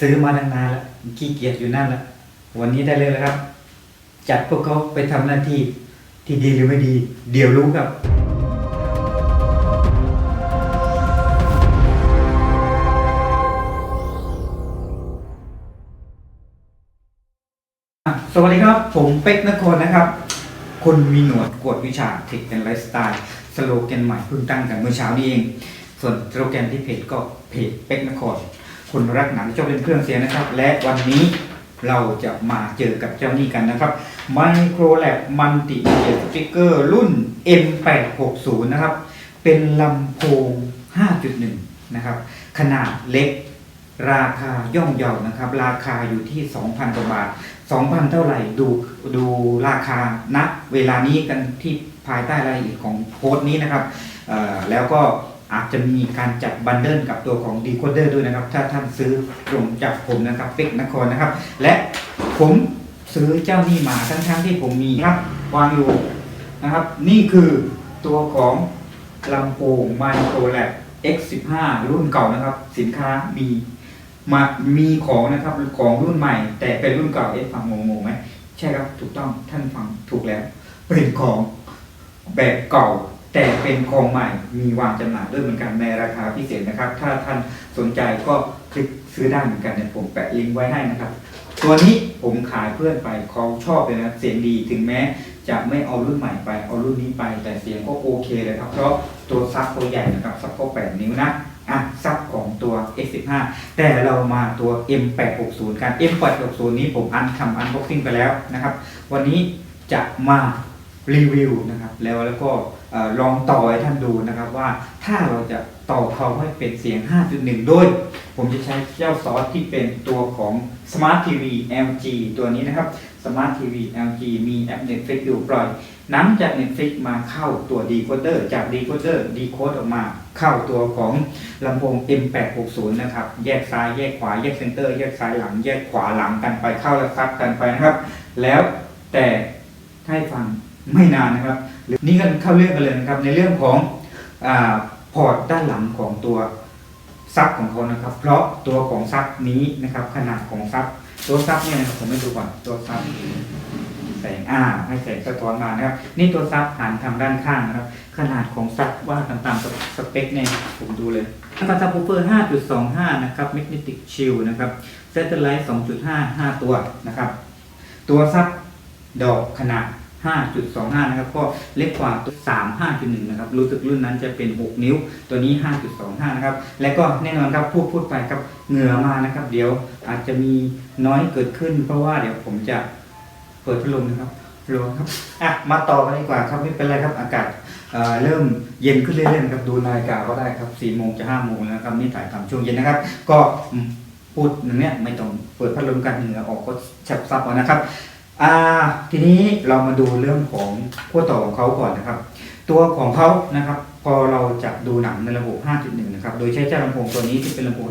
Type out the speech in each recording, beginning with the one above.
ซื้อมานานแล้วขี้เกียจอยู่นั่นแล้ววันนี้ได้เลยแล้วครับ จัดพวกเขาไปทำหน้าที่ที่ดีหรือไม่ดี เดี๋ยวรู้ครับสวัสดีครับ ผมเป็กนครนะครับ คนมีหนวดกวดวิชาเทคแอนไลฟ์สไตล์สโลแกนใหม่เพิ่งตั้งกันเมื่อเช้านี้เอง ส่วนสโลแกนที่เพจก็เพจเป็กนคร คนรักหนังชอบเล่นเครื่องเสียงนะครับ และวันนี้เราจะมาเจอกับเจ้านี้กันนะครับ Micro Lab Multi Media Speaker รุ่น M860 นะครับ เป็นลำโพง 5.1 นะครับ ขนาดเล็กราคาย่อมเยานะครับ ราคาอยู่ที่ 2,000กว่าบาท 2,000 เท่าไหร่ดูดูราคาณเวลานี้กันที่ภายใต้รายละเอียดของโพสต์นี้นะครับแล้วก็ อาจจะมีการจัดบันเดิลกับตัวของ Decoder ด้วยนะครับ ถ้าท่านซื้อตรงจากผมนะครับเป็กนครนะครับ และผมซื้อเจ้านี่มาทั้งๆที่ผมมีครับวางอยู่นะครับ นี่คือตัวของลำโพง Micro Lab X15 รุ่นเก่านะครับ สินค้ามีมามีของนะครับของรุ่นใหม่ แต่เป็นรุ่นเก่าเอ๊ะฟังงงๆไหมใช่ครับถูกต้องท่านฟังถูกแล้ว เป็นของแบบเก่า แต่เป็นของใหม่มีวางจำหน่ายด้วยเหมือนกันในราคาพิเศษนะครับ ถ้าท่านสนใจก็คลิกซื้อได้เหมือนกันเนี่ยผมแปะลิงก์ไว้ให้นะครับ ตัวนี้ผมขายเพื่อนไปเขาชอบเลยนะเสียงดีถึงแม้จะไม่เอารุ่นใหม่ไปเอารุ่นนี้ไป แต่เสียงก็โอเคเลยครับ เพราะตัวซับตัวใหญ่นะครับซับก็8นิ้วนะอะซับของตัว X15 แต่เรามาตัว M860 กัน M860 นี้ผมอันทำอันบ็อกซิ่งไปแล้วนะครับ วันนี้จะมารีวิวนะครับ แล้วแล้วก็ ลองต่อให้ท่านดูนะครับว่าถ้าเราจะต่อเขาให้เป็นเสียง 5.1 โดย ผมจะใช้เจ้าซอสที่เป็นตัวของ Smart TV LG ตัวนี้นะครับ Smart TV LG มีแอป Netflix อยู่ปล่อยน้ำจาก Netflix มาเข้าตัว Decoder จาก Decoder Decode ออกมาเข้าตัวของลำโพง M860 นะครับ แยกซ้ายแยกขวา แยกเซนเตอร์ แยกซ้ายหลัง แยกขวาหลังกันไปเข้าและซับกันไปนะครับ แล้วแต่ให้ฟัง ไม่นานนะครับ นี่ก็เข้าเรื่องกันเลยนะครับ ในเรื่องของอพอร์ตด้านหลังของตัวซับของเขานะครับ เพราะตัวของซับนี้นะครับ ขนาดของซับตัวซับเนี่ยนะครับผมไม่ดูก่อนตัวซับแสงอ่าให้แสงสะท้อนมานะครับ นี่ตัวซับหันทางด้านข้างนะครับ ขนาดของซับว่ากันตามสเปคเนี่ยผมดูเลยแล้วก็ซับวูเฟอร์ 5.25 นะครับ Magnetic Shield นะครับ Satellite 2.5 5 ตัวนะครับ ตัวซับดอกขนาด 5.25 นะครับก็เล็กกว่าตัว 3 5.1 นะครับ รู้สึกรุ่นนั้นจะเป็น 6 นิ้ว ตัวนี้ 5.25 นะครับ และก็แน่นอนครับพูดพูดไปครับเหงื่อมานะครับ เดี๋ยวอาจจะมีน้อยเกิดขึ้น เพราะว่าเดี๋ยวผมจะเปิดพัดลมนะครับร้อนครับอะมาต่อกันดีกว่าครับไม่เป็นไรครับอากาศเเริ่มเย็นขึ้นเรื่อยๆครับดูนาฬิกาก็ได้ครับ4โมงจะ5โมงแล้วนะครับนี่ถ่ายทำช่วงเย็นนะครับ ก็พูดอย่างเนี้ยไม่ต้องเปิดพัดลมกันเหงื่อออกก็ฉับซับเอานะครับ อ่าทีนี้เรามาดูเรื่องของขั้วต่อของเขาก่อนนะครับ ตัวของเขานะครับ พอเราจะดูหนังในระบบ 5.1 นะครับ โดยใช้เจ้าลำโพงตัวนี้ที่เป็นลำโพง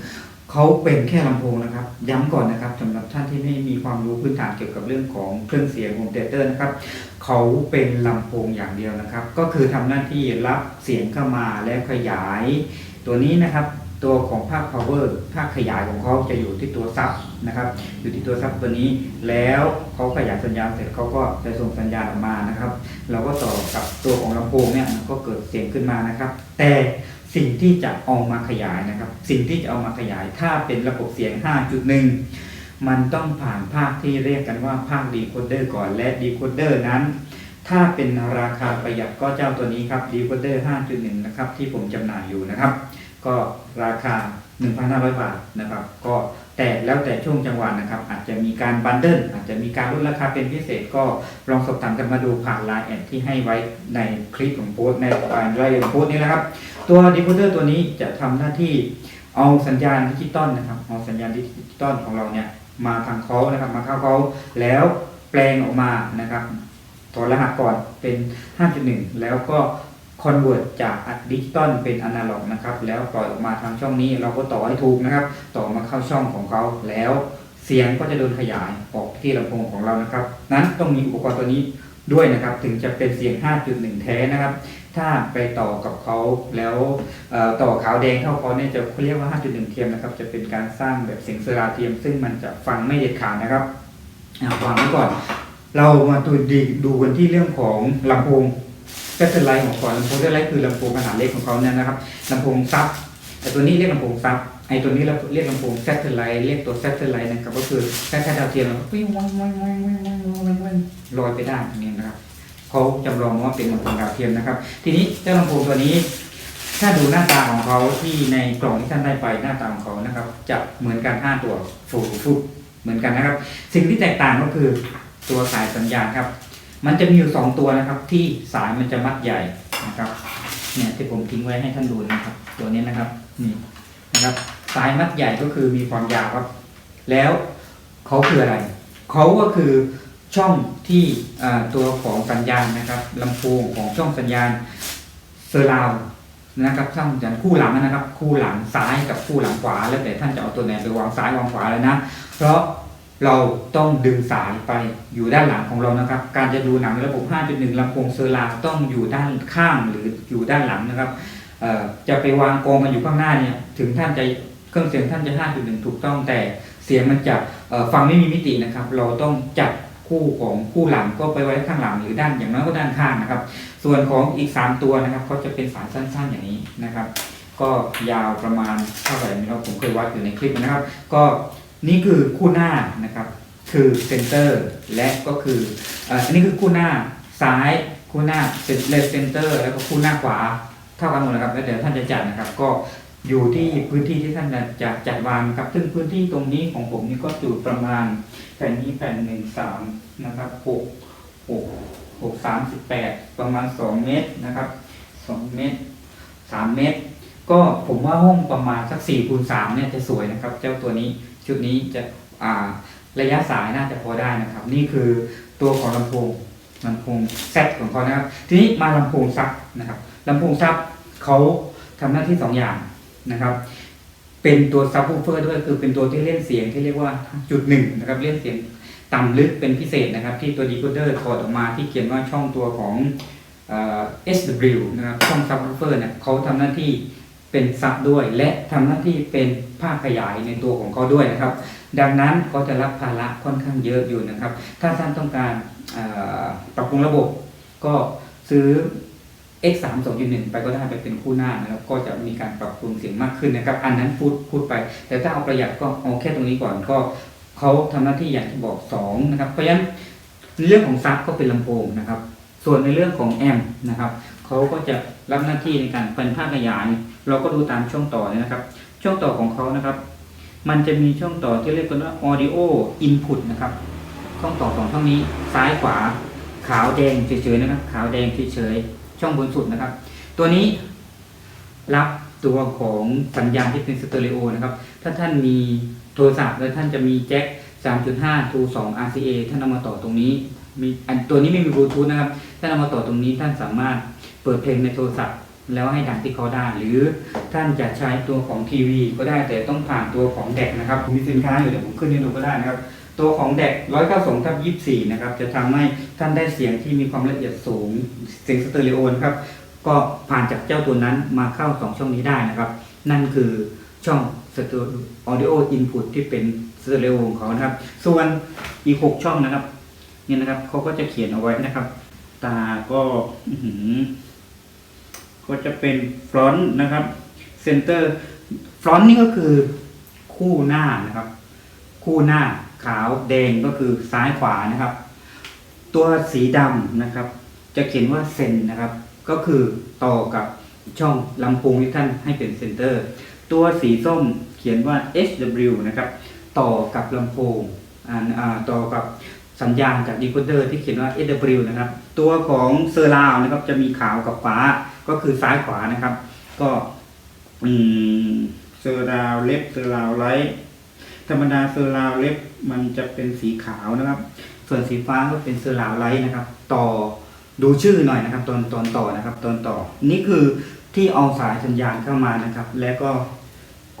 5.1 เขาเป็นแค่ลำโพงนะครับ ย้ำก่อนนะครับสำหรับท่านที่ไม่มีความรู้พื้นฐานเกี่ยวกับเรื่องของเครื่องเสียงโฮมเทเตอร์นะครับ เขาเป็นลำโพงอย่างเดียวนะครับ ก็คือทำหน้าที่รับเสียงเข้ามาแล้วขยายตัวนี้นะครับ ตัวของภาค power ภาคขยายของเขาจะอยู่ที่ตัวซับนะครับ อยู่ที่ตัวซับตัวนี้ แล้วเขาขยายสัญญาณเสร็จเขาก็จะส่งสัญญาณออกมานะครับ เราก็ต่อกับตัวของลำโพงเนี่ยก็เกิดเสียงขึ้นมานะครับ แต่สิ่งที่จะเอามาขยายนะครับ สิ่งที่จะเอามาขยายถ้าเป็นระบบเสียง 5.1 มันต้องผ่านภาคที่เรียกกันว่าภาคดีโคเดอร์ก่อนและดีโคเดอร์นั้นถ้าเป็นราคาประหยัดก็เจ้าตัวนี้ครับดีโคเดอร์5.1 นะครับ ที่ผมจำหน่ายอยู่นะครับ ก็ราคา 1,500 บาทนะครับ ก็แต่แล้วแต่ช่วงจังหวะนะครับ อาจจะมีการบันเดิลอาจจะมีการลดราคาเป็นพิเศษก็ลองสอบถามกันมาดูผ่านไลน์แอดที่ให้ไว้ในคลิปของโพสในรายละเอียดของโพสนี้นะครับ ตัวดีโคเดอร์ตัวนี้จะทำหน้าที่เอาสัญญาณดิจิตอลนะครับเอาสัญญาณดิจิตอลของเราเนี่ยมาทางเขานะครับมาเข้าเขาแล้วแปลงออกมานะครับถอดรหัสก่อนเป็น 5.1 แล้วก็ คอนเวิร์ตจากดิจิตอลเป็นอนาล็อกนะครับ แล้วปล่อยออกมาทางช่องนี้เราก็ต่อให้ถูกนะครับ ต่อมาเข้าช่องของเขาแล้วเสียงก็จะโดนขยายออกที่ลำโพงของเรานะครับ นั้นต้องมีอุปกรณ์ตัวนี้ด้วยนะครับ ถึงจะเป็นเสียง 5.1 แท้นะครับ ถ้าไปต่อกับเขาแล้วต่อขาวแดงเข้าเขาเนี่ยจะเรียกว่า 5.1 เทียมนะครับ จะเป็นการสร้างแบบเสียงเซราเทียม ซึ่งมันจะฟังไม่เด็ดขาดนะครับอะวางไว้ก่อน เรามาดูดีดูกันที่เรื่องของลำโพง แซตเทอร์ไลท์ของก่อลำโพงแซตเทอร์ไลท์คือลำโพงขนาดเล็กของเขาเนี่ยนะครับลำโพงซับไอตัวนี้เรียกลำโพงซับไอตัวนี้เราเรียกลำโพงแซตเทอร์ไลท์เรียกตัวแซตเทอร์ไลท์นะครับก็คือแค่แค่ดาวเทียมแล้วก็วิ่งว่งว่งว่งว่างว่งว่างว่งลอยไปได้อย่างนี้นะครับเขาจำลองว่าเป็นลำโพงดาวเทียมนะครับ ทีนี้เจ้าลำโพงตัวนี้ ถ้าดูหน้าตาของเขาที่ในกล่องที่ท่านได้ไปหน้าตาของเขานะครับ จะเหมือนกัน5ตัวฟูฟุตเหมือนกันนะครับ สิ่งที่แตกต่างก็คือตัวสายสัญญาณครับ มันจะมีอยู่2ตัวนะครับ ที่สายมันจะมัดใหญ่นะครับ เนี่ยที่ผมทิ้งไว้ให้ท่านดูนะครับ ตัวนี้นะครับนี่นะครับ สายมัดใหญ่ก็คือมีความยาวครับ แล้วเขาคืออะไรเขาก็คือช่องที่ตัวของสัญญาณนะครับลำโพงของช่องสัญญาณเซอร์ราว์นะครับช่องสัญญาณคู่หลังนะครับ คู่หลังซ้ายกับคู่หลังขวา แล้วแต่ท่านจะเอาตัวไหนไปวางซ้ายวางขวาเลยนะ เพราะ เราต้องดึงสายไปอยู่ด้านหลังของเรานะครับ การจะดูหนังระบบ 5.1ลำโพงเซอร์ราต้องอยู่ด้านข้างหรืออยู่ด้านหลังนะครับจะไปวางกองกันอยู่ข้างหน้าเนี่ยถึงท่านจะเครื่องเสียงท่านจะ 5.1 ถูกต้องแต่เสียงมันจะฟังไม่มีมิตินะครับ เราต้องจัดคู่ของคู่หลังก็ไปไว้ข้างหลังหรือด้านอย่างน้อยก็ด้านข้างนะครับ ส่วนของอีก 3 ตัวนะครับเขาจะเป็นสายสั้นๆอย่างนี้นะครับ ก็ยาวประมาณเท่าไหร่ไม่รู้ผมเคยวัดอยู่ในคลิปนะครับ ก็ นี่คือคู่หน้านะครับ คือเซนเตอร์และก็คืออันนี้คือคู่หน้าซ้ายคู่หน้าเลฟเซนเตอร์แล้วก็คู่หน้าขวาเท่ากันหมดนะครับแล้วเดี๋ยวท่านจะจัดนะครับ ก็อยู่ที่พื้นที่ที่ท่านจะจัดวางครับ ซึ่งพื้นที่ตรงนี้ของผมนี่ก็อยู่ประมาณแผ่นนี้แผ่นหนึ่งสามนะครับหกหกหกสามสิบแปดประมาณสองเมตรนะครับสองเมตรสามเมตร ก็ผมว่าห้องประมาณสัก4คูณ3เนี่ยจะสวยนะครับ เจ้าตัวนี้ ชุดนี้จะอ่าระยะสายน่าจะพอได้นะครับ นี่คือตัวของลำโพงลำโพงแซดของเขานะครับ ทีนี้มาลำโพงซับนะครับลำโพงซับเขาทำหน้าที่สองอย่างนะครับ เป็นตัวซับวูเฟอร์ด้วยคือเป็นตัวที่เล่นเสียงที่เรียกว่าจุดหนึ่งนะครับเล่นเสียงต่ำลึกเป็นพิเศษนะครับ ที่ตัวดีโคเดอร์ถอดออกมาที่เขียนว่าช่องตัวของเอ่อ SW นะครับช่องซับวูเฟอร์เนี่ยเขาทำหน้าที่เป็นซับด้วย และทำหน้าที่เป็น ภาคขยายในตัวของเขาด้วยนะครับ ดังนั้นเขาจะรับภาระค่อนข้างเยอะอยู่นะครับ ถ้าท่านต้องการปรับปรุงระบบก็ซื้อ X 3 2 1ไปก็ได้ไปเป็นคู่หน้านะครับก็จะมีการปรับปรุงเสียงมากขึ้นนะครับ อันนั้นพูดพูดไป แต่ถ้าเอาประหยัดก็เอาแค่ตรงนี้ก่อนก็เขาทำหน้าที่อย่างที่บอก2นะครับเพราะฉะนั้นเรื่องของซับก็เป็นลำโพงนะครับ ส่วนในเรื่องของแอมป์นะครับเขาก็จะรับหน้าที่ในการเป็นภาคขยาย เราก็ดูตามช่วงต่อเนี่ยนะครับ ช่วงต่อของเขานะครับ มันจะมีช่วงต่อที่เรียกกันว่า audio input นะครับช่องต่อสองช่องนี้ซ้ายขวา ขาวแดงเฉยๆนะครับ ขาวแดงเฉยๆช่องบนสุดนะครับ ตัวนี้รับตัวของสัญญาณที่เป็นสเตอริโอนะครับ ถ้าท่านมีโทรศัพท์แล้วท่านจะมีแจ็ค3.5 to 2 RCA ท่านเอามาต่อตรงนี้ มีอันตัวนี้ไม่มีบลูทูธนะครับ ท่านเอามาต่อตรงนี้ท่านสามารถเปิดเพลงในโทรศัพท์ แล้วให้ดังที่เขาได้ หรือท่านจะใช้ตัวของทีวีก็ได้แต่ต้องผ่านตัวของแดกนะครับผมมีสินค้าอยู่เดี๋ยวผมขึ้นให้ดูก็ได้นะครับ ตัวของแดก192ทับ24นะครับจะทำให้ท่านได้เสียงที่มีความละเอียดสูงเสียงสเตอริโอนะครับก็ผ่านจากเจ้าตัวนั้นมาเข้า2ช่องนี้ได้นะครับ นั่นคือช่องสเตอริโอ audio input ที่เป็นสเตอริโอของเขานะครับ ส่วนอีก6ช่องนะครับเนี่ยนะครับเขาก็จะเขียนเอาไว้นะครับ ตาก็อื ก็จะเป็นฟรอนต์นะครับเซนเตอร์ฟรอนต์นี่ก็คือคู่หน้านะครับ คู่หน้าขาวแดงก็คือซ้ายขวานะครับ ตัวสีดำนะครับ จะเขียนว่าเซนนะครับ ก็คือต่อกับช่องลำโพงที่ท่านให้เป็นเซนเตอร์ ตัวสีส้มเขียนว่า HW นะครับ ต่อกับลำโพงต่อกับสัญญาณจากดีโคเดอร์ที่เขียนว่า SW นะครับ ตัวของเซอร์ราวนะครับจะมีขาวกับฟ้า ก็คือซ้ายขวานะครับ ก็อืมเซอร์ราวเล็บเซอร์ราวไลท์ธรรมดาเซอร์ราวเล็บมันจะเป็นสีขาวนะครับ ส่วนสีฟ้าก็เป็นเซอร์ราวไลท์นะครับ ต่อดูชื่อหน่อยนะครับ ตอนตอนต่อนะครับ ตอนต่อ นี่คือที่เอาสายสัญญาณเข้ามานะครับ แล้วก็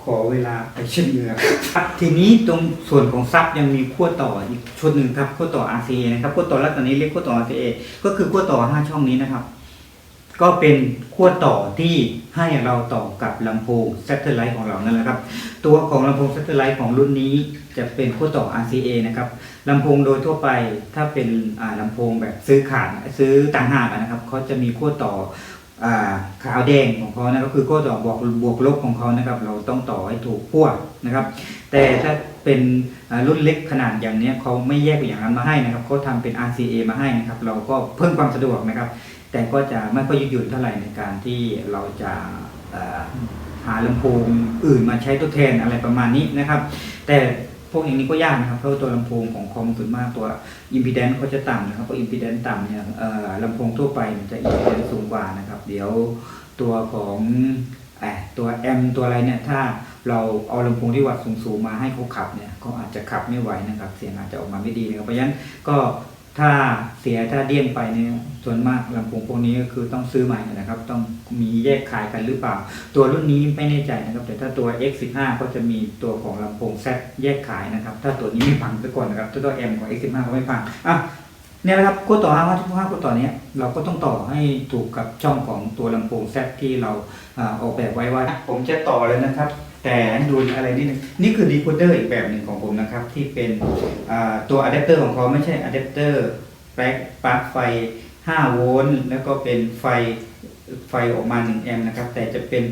ขอเวลาไปเช็ดเหงื่อทีนี้ตรงส่วนของซับยังมีขั้วต่ออีกชุดหนึ่งครับขั้วต่อ RCA นะครับขั้วต่อลักษณะนี้เรียกขั้วต่อ RCA ก็คือขั้วต่อ 5 ช่องนี้นะครับ ก็เป็นขั้วต่อที่ให้เราต่อกับลำโพง Satellite ของเรานั่นแหละครับ ตัวของลำโพง Satellite ของรุ่นนี้จะเป็นขั้วต่อ RCA นะครับลำโพงโดยทั่วไปถ้าเป็นอ่าลำโพงแบบซื้อขาดซื้อต่างหากนะครับเขาจะมีขั้วต่ออขาวแดงของเขานะก็คือขั้วต่อบวกบวกลบของเขานะครับ เราต้องต่อให้ถูกขั้วนะครับ แต่ถ้าเป็นรุ่นเล็กขนาดอย่างนี้เขาไม่แยกอย่างนั้นมาให้นะครับเขาทำเป็น RCA มาให้นะครับ เราก็เพิ่มความสะดวกนะครับ แต่ก็จะไม่ค่อยยืดหยุ่นเท่าไหร่ในการที่เราจะหาลำโพงอื่นมาใช้ทดแทนอะไรประมาณนี้นะครับ แต่พวกอย่างนี้ก็ยากนะครับเพราะตัวลำโพงของคอมส่วนมากตัวอิมพีแดนซ์เขาจะต่ำนะครับเพราะอิมพีแดนซ์ต่ำเนี่ยลำโพงทั่วไปมันจะอิมพีแดนซ์สูงกว่านะครับ เดี๋ยวตัวของเอ่อตัวแอมตัวอะไรเนี่ยถ้าเราเอาลำโพงที่วัดสูงๆมาให้เขาขับเนี่ยเขาอาจจะขับไม่ไหวนะครับ เสียงอาจจะออกมาไม่ดีนะครับเพราะฉะนั้นก็ ถ้าเสียถ้าเดี้ยงไปเนี่ยส่วนมากลำโพงพวกนี้ก็คือต้องซื้อใหม่นะครับ ต้องมีแยกขายกันหรือเปล่า ตัวรุ่นนี้ไม่แน่ใจนะครับ แต่ถ้าตัว X15 ก็จะมีตัวของลำโพง Z แยกขายนะครับ ถ้าตัวนี้ไม่ฟังซะก่อนนะครับถ้าตัว M ของ X15 ก็ไม่ฟังอะเนี่ยนะครับขั้วต่อ5ว่าทุก5ขั้วต่อเนี้ยเราก็ต้องต่อให้ถูกกับช่องของตัวลำโพง Z ที่เราอ่าออกแบบไว้ว่าผมจะต่อเลยนะครับ แต่ดูอะไรนิดนึงนี่คือดีโคเดอร์อีกแบบหนึ่งของผมนะครับ ที่เป็นตัวอะแดปเตอร์ของเขาไม่ใช่อะแดปเตอร์แปลั๊กปลั๊กไฟ 5 โวลต์แล้วก็เป็นไฟไฟออกมา 1 แอมป์นะครับ แต่จะเป็น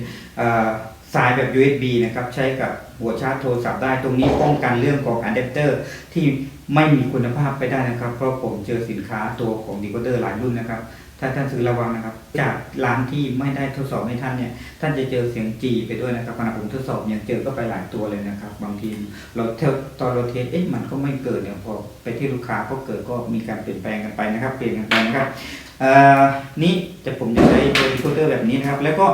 สายแบบ USB นะครับ ใช้กับหัวชาร์จโทรศัพท์ได้ตรงนี้ป้องกันเรื่องของอะแดปเตอร์ที่ไม่มีคุณภาพไปได้นะครับ เพราะผมเจอสินค้าตัวของดีโคเดอร์หลายรุ่นนะครับ ถ้าท่านซื้อระวังนะครับ จากร้านที่ไม่ได้ทดสอบให้ท่านเนี่ย ท่านจะเจอเสียงจีไปด้วยนะครับขณะผมทดสอบเนี่ยเจอก็ไปหลายตัวเลยนะครับ บางทีเราเทตอนเราเทสเอ๊ะมันก็ไม่เกิดเนี่ยพอไปที่ลูกค้าก็เกิดก็มีการเปลี่ยนแปลงกันไปนะครับ เปลี่ยนกันไปนะครับนี่จะผมจะใช้ตัวดีโคเตอร์แบบนี้นะครับ แล้วก็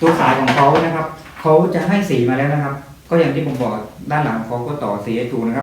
ตัวสายของเขานะครับเขาจะให้สีมาแล้วนะครับ ก็อย่างที่ผมบอกด้านหลังเขาก็ต่อสีให้ถูกนะครับ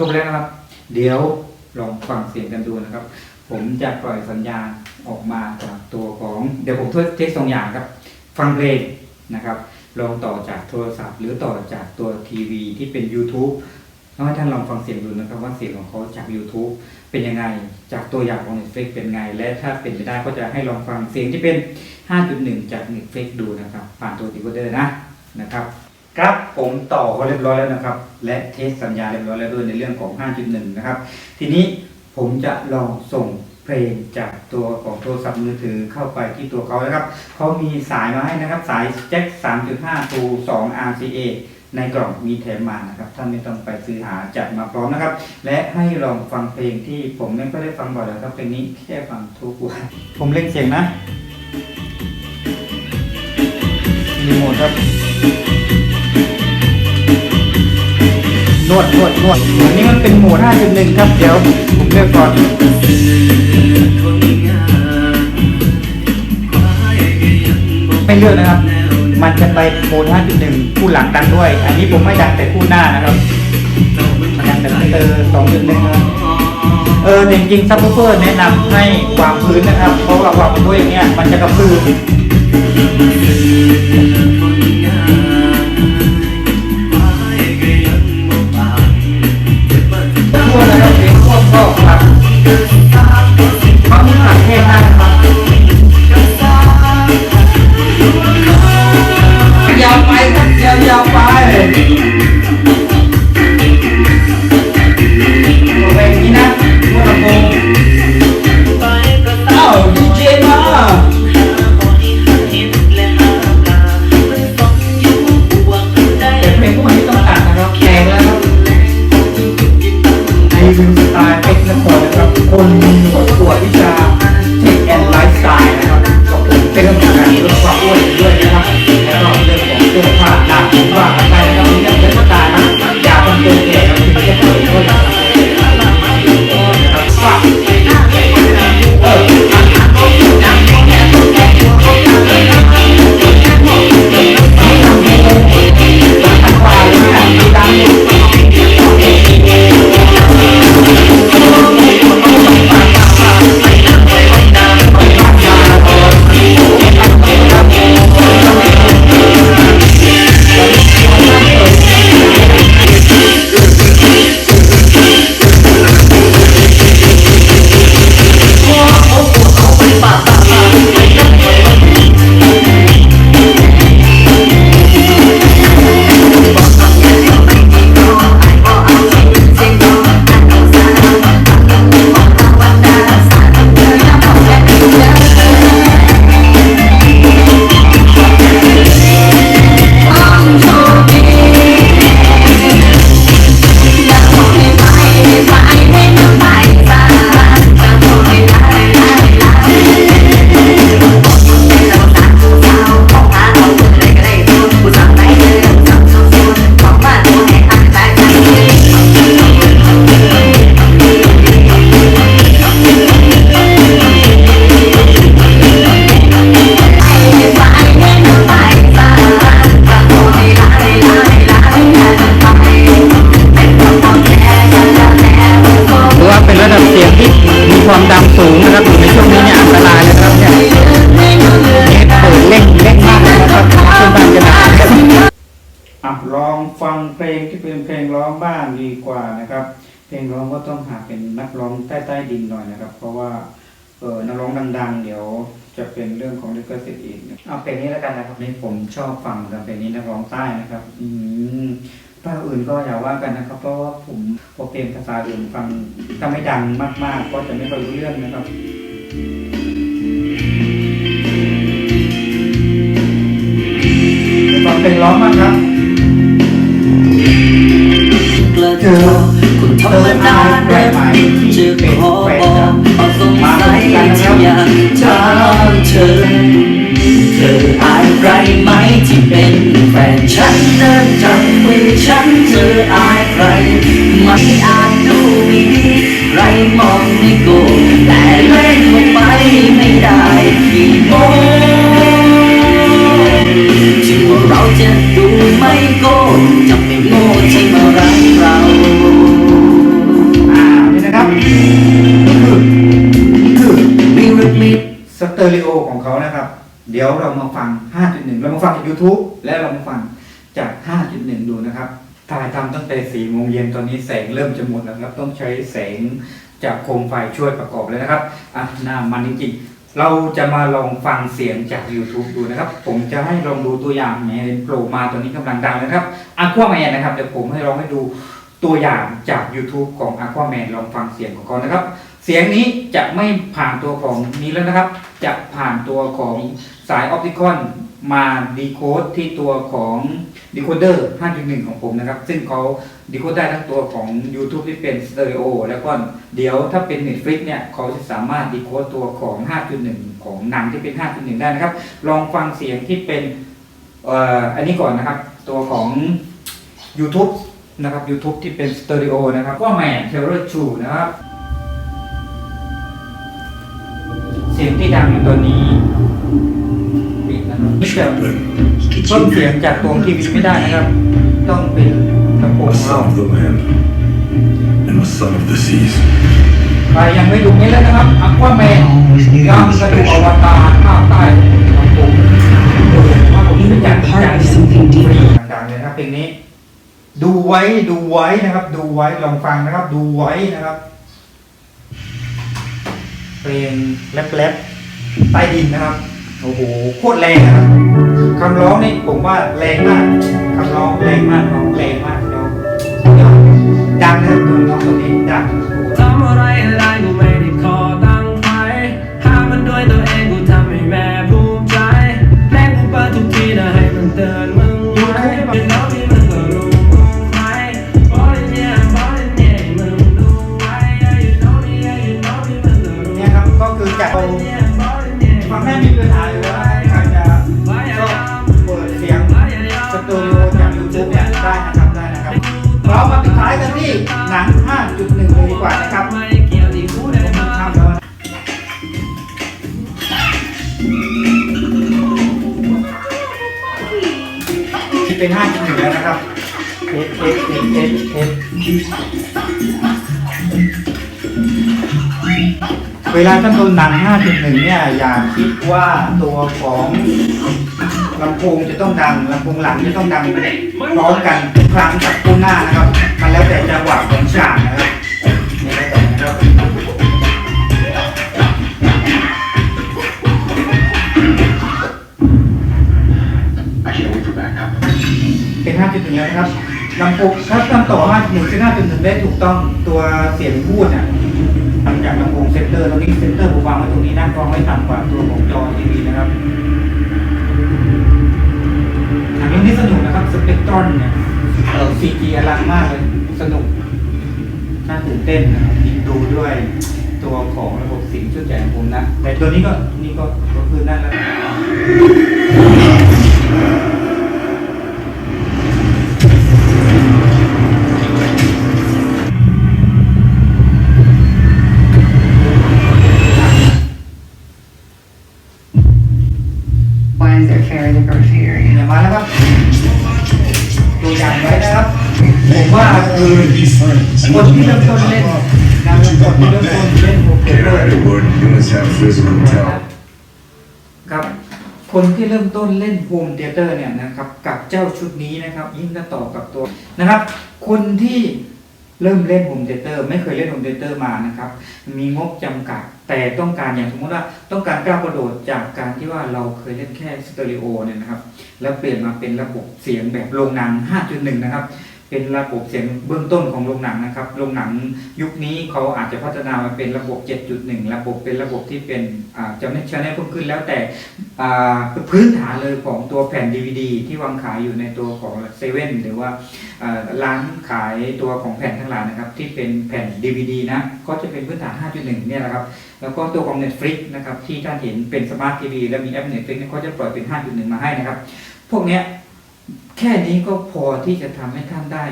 ต่อกันครบแล้วนะครับ เดี๋ยวลองฟังเสียงกันดูนะครับ ผมจะปล่อยสัญญาณออกมาจากตัวของ เดี๋ยวผมทดเทสสองอย่างครับ ฟังเพลงนะครับ ลองต่อจากโทรศัพท์ หรือต่อจากตัวทีวีที่เป็น YouTube แล้วให้ท่านลองฟังเสียงดูนะครับว่าเสียงของเขาจาก YouTube เป็นยังไง จากตัวอย่างของ Netflix เป็นไง และถ้าเป็นไปได้ก็จะให้ลองฟังเสียงที่เป็น 5.1 จาก Netflix ดูนะครับ ผ่านตัวดีโคเดอร์นะนะครับ ครับผมต่อเขาเรียบร้อยแล้วนะครับ และเทสสัญญาเรียบร้อยแล้วด้วยในเรื่องของ 5.1 นะครับ ทีนี้ผมจะลองส่งเพลงจากตัวของโทรศัพท์มือถือเข้าไปที่ตัวเขานะครับเขามีสายมาให้นะครับสายแจ็ค 3.5 to 2 RCA ในกล่องมีแถมมานะครับท่านไม่ต้องไปซื้อหาจัดมาพร้อมนะครับ และให้ลองฟังเพลงที่ผมไม่ค่อยได้ฟังบ่อยแล้วครับเพลงนี้แค่ฟังทุกวันผมเล่นเสียงนะรีโมทครับ นวดนวดนวดอันนี้มันเป็นโหมด5.1ครับ เดี๋ยวผมเลือกก่อนไม่เลือกนะครับ มันจะไปโหมด5.1คู่หลังดังด้วย อันนี้ผมไม่ดังแต่คู่หน้านะครับมันดังแต่เตอร์2.1นะครับเออแต่จริงๆซับวูเฟอร์แนะนำให้วางพื้นนะครับเพราะว่าวางพื้นอย่างเงี้ยมันจะกระพือ ก็ครับบางหักเทศน ต้องหาเป็นนักร้องใต้ใต้ดินหน่อยนะครับ เพราะว่าเออนักร้องดัง ๆ เดี๋ยวจะเป็นเรื่องของลิขสิทธิ์อีกนะเอาเพลงนี้แล้วกันนะครับนี่ผมชอบฟังกับเพลงนี้นักร้องใต้นะครับ อืมภาคอื่นก็อย่าว่ากันนะครับ เพราะว่าผมพอเพลงภาษาอื่นฟังถ้าไม่ดังมาก ๆ ก็จะไม่ค่อยรู้เรื่องนะครับเดี๋ยวฟังเพลงร้องมากครับกระจอกคน ธรรมดาเดินจะขอบอกเอาสงสัยที่อยากถามเธอ เธออายใครไหมที่เป็นแฟนฉันเดินจับมือฉันเธออายใครไม่อาจดูไม่ดีใครมองไม่โกแต่เล่นลงไปไม่ได้กี่โมถึงว่าเราจะดูไม่โกจะไม่โง่ที่มารักเรา นี่คือนี่คือมีสเตอริโอของเขานะครับ เดี๋ยวเรามาฟัง 5.1 เรามาฟังจาก YouTube และเรามาฟังจาก 5.1 ดูนะครับ ถ่ายทำตั้งแต่4โมงเย็นตอนนี้แสงเริ่มจะหมดแล้วครับ ต้องใช้แสงจากโคมไฟช่วยประกอบเลยนะครับ อะหน้ามันจริงๆ เราจะมาลองฟังเสียงจาก YouTube ดูนะครับ ผมจะให้ลองดูตัวอย่างแหมโผล่มาตอนนี้กำลังดังนะครับ Aquaman นะครับ เดี๋ยวผมให้ลองให้ดู ตัวอย่างจาก YouTube ของ Aquaman ลองฟังเสียงของเขานะครับ เสียงนี้จะไม่ผ่านตัวของนี้แล้วนะครับ จะผ่านตัวของสายออปติคอนมาดีโคดที่ตัวของดีโคเดอร์ 5.1 ของผมนะครับ ซึ่งเขาดีโคดได้ทั้งตัวของ YouTube ที่เป็นสเตอริโอแล้วก็เดี๋ยวถ้าเป็น Netflix เนี่ยเขาจะสามารถดีโคดตัวของ 5.1 ของหนังที่เป็น 5.1 ได้นะครับ ลองฟังเสียงที่เป็นอ,อ,อันนี้ก่อนนะครับ ตัวของ YouTube นะครับ YouTube ที่เป็นสเตอริโอนะครับว่าแมนเทเลอร์ชูนะครับ เสียงที่ดังอยู่ตอนนี้ปิดนะครับที่จะ But เพิ่มเสียงจากตัวทีวีไม่ได้นะครับ ต้องเป็นลำโพง a ของเรา son of the land and a son of the seas. ใครยังไม่ดูนี้แล้วนะครับอัควาแมนย่างกระดูกอวตารภาคใต้ลำโพงโดยว่าผมจะจัดการต่างๆเลยนะครับเพลงนี้ ดูไว้ดูไว้นะครับ ดูไว้ลองฟังนะครับ ดูไว้นะครับ เพลงแรปๆใต้ดินนะครับโอ้โหโคตรแรงนะครับคำร้องนี่ผมว่าแรงมากคำร้องแรงมากร้องแรงมากร้องดังนะครับตัวน้องตัวนี้ดังทำอะไร ว่าตัวของลำโพงจะต้องดังลำโพงหลังจะต้องดังพร้อมกันทุกครั้งกับคู่หน้านะครับ มันแล้วแต่จังหวะของฉากนะครับนี่แล้วแต่นะครับเป็น5.1แล้วนะครับลำโพงถ้าทำต่อ5.1เป็น5.1ได้ถูกต้องตัวเสียงพูดเนี่ ยทำจากลำโพงเซนเตอร์ตรงนี้เซนเตอร์ผมวางไว้ตรงนี้ด้านกล้องไม่ต่ำกว่าตัวของจอทีวีนะครับอันนี้นี่สนุกนะครับสเปกตรอนเนี่ยเออซีจีอลังมากเลยสนุกน่าตื่นเต้นนะครับยิงดูด้วยตัวของระบบเสียงชุดใหญ่ของผมนะ แต่ตัวนี้ก็นี่ก็ก็คือนั่นแล้ว คนที่เริ่มต้นเล่นการเริ่มต้นเริ่มต้นเล่นโปเกมอนครับคนที่เริ่มต้นเล่นโฮมเทเตอร์เนี่ยนะครับกับเจ้าชุดนี้นะครับ ยิ่งถ้าต่อกับตัวนะครับ คนที่เริ่มเล่นโฮมเทเตอร์ไม่เคยเล่นโฮมเทเตอร์มานะครับ มีงบจำกัดแต่ต้องการอย่างสมมติว่าต้องการก้าวกระโดดจากการที่ว่าเราเคยเล่นแค่สเตอริโอเนี่ยนะครับ แล้วเปลี่ยนมาเป็นระบบเสียงแบบโรงหนัง 5.1 นะครับ เป็นระบบเสียงเบื้องต้นของโรงหนังนะครับ โรงหนังยุคนี้เขาอาจจะพัฒนามาเป็นระบบ 7.1 ระบบเป็นระบบที่เป็นจะไม่ใช้ได้เพิ่มขึ้นแล้วแต่พื้นฐานเลยของตัวแผ่น DVD ที่วางขายอยู่ในตัวของเซเว่นหรือว่าร้านขายตัวของแผ่นทั้งหลายนะครับ ที่เป็นแผ่น DVD นะก็จะเป็นพื้นฐาน 5.1 เนี่ยแหละครับ แล้วก็ตัวของ Netflix นะครับที่ท่านเห็นเป็นสมาร์ททีวีและมีแอป Netflix เขาจะปล่อยเป็น 5.1 มาให้นะครับ พวกเนี้ย แค่นี้ก็พอที่จะทำให้ท่านได้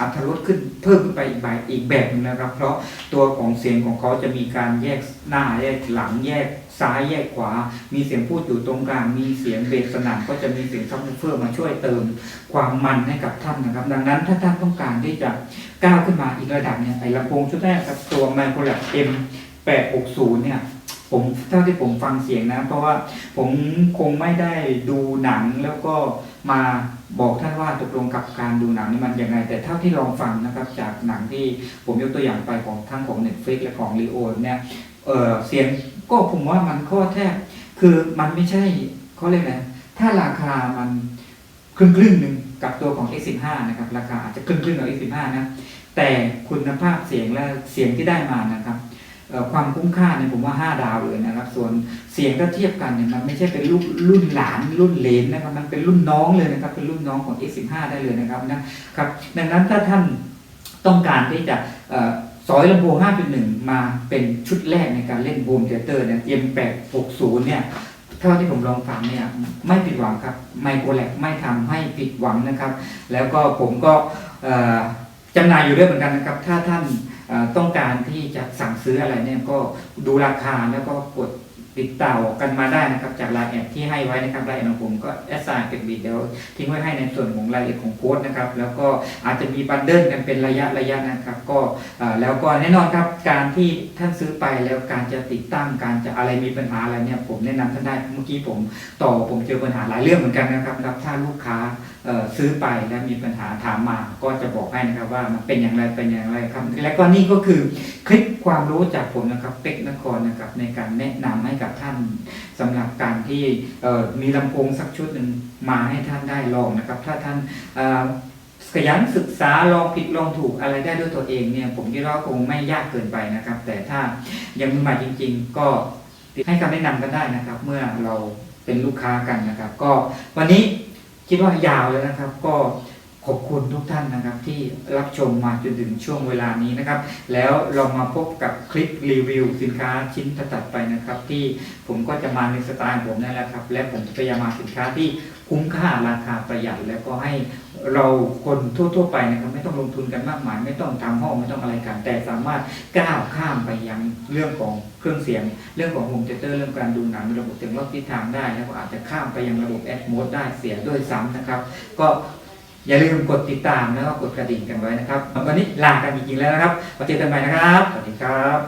อัตรสขึ้นเพิ่มขึ้นไปอีกแบบอีกแบบหนึงนะครับ เพราะตัวของเสียงของเขาจะมีการแยกหน้าแยกหลังแยกซ้ายแยกขวา มีเสียงพูดอยู่ตรงกลาง มีเสียงเบสสนั่นก็จะมีเสียงซับวูเฟอร์มาช่วยเติมความมันให้กับท่านนะครับ ดังนั้นถ้าท่านต้องการที่จะก้าวขึ้นมาอีกระดับเนี่ยไอ้ลำโพงชุดแรกครับตัว m i c r o l a b M 860เนี่ย ผมเท่าที่ผมฟังเสียงนะ เพราะว่าผมคงไม่ได้ดูหนังแล้วก็มาบอกท่านว่าตกลงกับการดูหนังนี่มันยังไง แต่เท่าที่ลองฟังนะครับจากหนังที่ผมยกตัวอย่างไปของทั้งของ Netflix และของ Leo เนี่ยเเสียงก็ผมว่ามันก็แทบคือมันไม่ใช่เขาเรียกอะไรถ้าราคามันครึ่งครึ่งหนึ่งกับตัวของ X15 นะครับ ราคาอาจจะครึ่งครึ่งกับ X15 นะแต่คุณภาพเสียงและเสียงที่ได้มานะครับ ความคุ้มค่าเนี่ยผมว่า 5 ดาวเลยนะครับ ส่วนเสียงถ้าเทียบกันเนี่ยมันไม่ใช่เป็นรุ่นรุ่นหลานรุ่นเลนนะครับ มันเป็นรุ่นน้องเลยนะครับ เป็นรุ่นน้องของ X15 ได้เลยนะครับนะครับ ดังนั้นถ้าท่านต้องการที่จะเอ่อสอยลำโพง5.1 มาเป็นชุดแรกในการเล่นโฮมเทเตอร์เนี่ย M860 เนี่ยเท่าที่ผมลองฟังเนี่ยไม่ผิดหวังครับไมโครแลกไม่ทำให้ผิดหวังนะครับ แล้วก็ผมก็จำหน่ายอยู่ด้วยเหมือนกันนะครับ ถ้าท่าน ต้องการที่จะสั่งซื้ออะไรเนี่ยก็ดูราคาแล้วก็กดติดต่อกันมาได้นะครับ จากไลน์แอดที่ให้ไว้นะครับไลน์แอดของผมก็แอดไซน์เป็นบีเดี๋ยวทิ้งไว้ให้ในส่วนของรายละเอียดของโค้ดนะครับแล้วก็อาจจะมีบันเดิลกันเป็นระยะระยะนะครับก็แล้วก็แน่นอนครับการที่ท่านซื้อไปแล้วการจะติดตั้งการจะอะไรมีปัญหาอะไรเนี่ยผมแนะนำท่านได้เมื่อกี้ผมต่อผมเจอปัญหาหลายเรื่องเหมือนกันนะครับแล้วถ้าลูกค้า ซื้อไปแล้วมีปัญหาถามมาก็จะบอกให้นะครับว่ามันเป็นอย่างไรเป็นอย่างไรครับ และก็นี่ก็คือคลิปความรู้จากผมนะครับเป็กนครนะครับในการแนะนำให้กับท่านสำหรับการที่มีลำโพงสักชุดหนึ่งมาให้ท่านได้ลองนะครับ ถ้าท่านขยันศึกษาลองผิดลองถูกอะไรได้ด้วยตัวเองเนี่ยผมคิดว่าคงไม่ยากเกินไปนะครับ แต่ถ้ายังมือใหม่จริง ๆ ก็ให้คำแนะนำกันได้นะครับ เมื่อเราเป็นลูกค้ากันนะครับ ก็วันนี้ คิดว่ายาวแล้วนะครับ ก็ขอบคุณทุกท่านนะครับที่รับชมมาจนถึงช่วงเวลานี้นะครับ แล้วเรามาพบกับคลิปรีวิวสินค้าชิ้นถัดไปนะครับ ที่ผมก็จะมาในสไตล์ของผมนั่นแหละครับ และผมจะพยายามมาสินค้าที่ คุ้มค่าราคาประหยัดแล้วก็ให้เราคนทั่ว ๆ ไปนะครับไม่ต้องลงทุนกันมากมาย ไม่ต้องทำห้องไม่ต้องอะไรกันแต่สามารถก้าวข้ามไปยังเรื่องของเครื่องเสียง เรื่องของโฮมเทเตอร์เรื่องการดูหนังระบบเสียงรอบทิศทางได้ แล้วก็อาจจะข้ามไปยังระบบแอดโมดได้เสียด้วยซ้ำนะครับ ก็อย่าลืมกดติดตามแล้วก็กดกระดิ่งกันไว้นะครับ วันนี้ลากันจริงๆแล้วนะครับมาเจอกันใหม่นะครับสวัสดีครับ